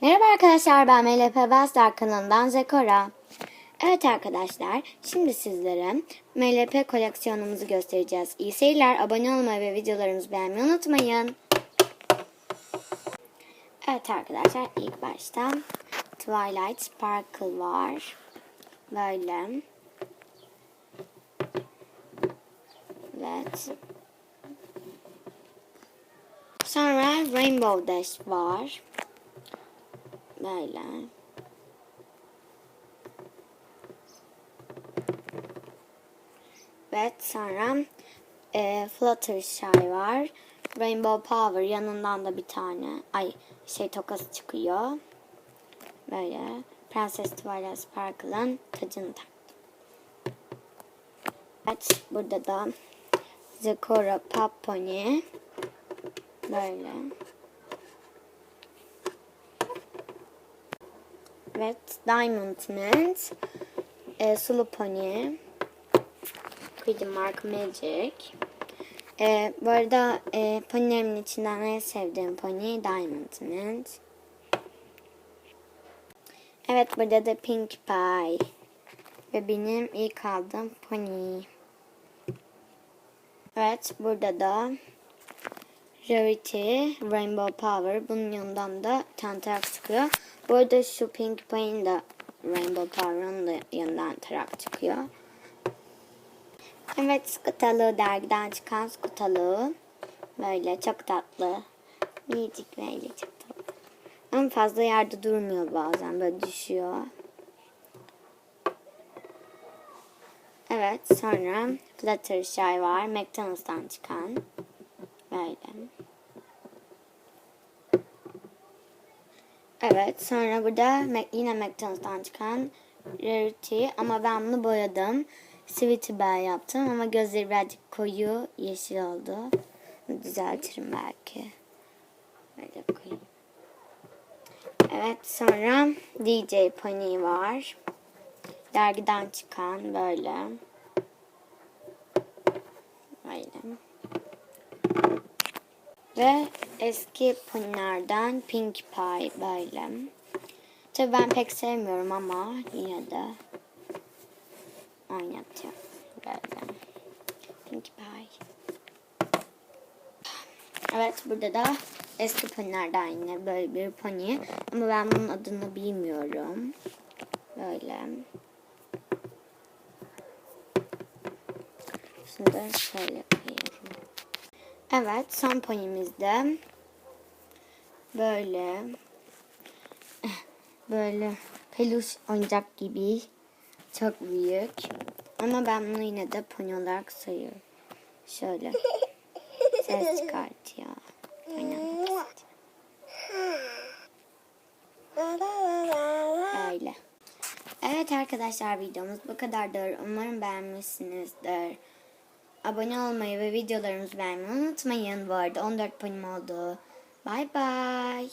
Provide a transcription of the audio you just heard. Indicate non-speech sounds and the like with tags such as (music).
Merhaba arkadaşlar ben MLP Bastar kanalından Zekora. Evet arkadaşlar şimdi sizlere MLP koleksiyonumuzu göstereceğiz. İyi seyirler abone olmayı ve videolarımızı beğenmeyi unutmayın. Evet arkadaşlar ilk başta Twilight Sparkle var. Böyle. Evet. Sonra Rainbow Dash var. Böyle. Evet sonra e, Fluttershy var. Rainbow Power yanından da bir tane ay şey tokası çıkıyor. Böyle Prenses Twilight Sparkle'ın tacını taktım. Evet burada da Zekora Pop Pony. Böyle. Evet, Diamond Mint, e, Sulu Pony, Quiddy Mark Magic. E, bu arada e, ponilerimin içinden en sevdiğim pony Diamond Mint. Evet, burada da Pink Pie. Ve benim ilk aldığım pony. Evet, burada da Rarity, Rainbow Power. Bunun yanından da Tantarak çıkıyor. Bu arada şu Pink Pay'in de Rainbow Power'ın da yanından tarak çıkıyor. Evet skutalı dergiden çıkan skutalı. Böyle çok tatlı. Minicik böyle çok tatlı. Ama fazla yerde durmuyor bazen böyle düşüyor. Evet sonra Fluttershy var. McDonald's'tan çıkan. Böyle. Evet sonra burada yine McDonald's'tan çıkan Rarity ama ben bunu boyadım. Sweetie Belle yaptım ama gözleri birazcık koyu yeşil oldu. Düzeltirim belki. Böyle koyayım. Evet sonra DJ Pony var. Dergiden çıkan böyle. Böyle. Ve eski ponilerden Pink Pie böyle. Tabii ben pek sevmiyorum ama yine de oynatıyorum. Böyle. Pink Pie. Evet burada da eski ponilerden yine böyle bir pony. Ama ben bunun adını bilmiyorum. Böyle. Da şöyle. Evet, son ponimizde böyle (laughs) böyle peluş oyuncak gibi çok büyük. Ama ben bunu yine de pony olarak sayıyorum. Şöyle ses (laughs) çıkartıyor. Oynamak. Öyle. Evet arkadaşlar videomuz bu kadardır. Umarım beğenmişsinizdir. Abone olmayı ve videolarımızı beğenmeyi unutmayın. Bu arada 14 ponim oldu. Bye bye.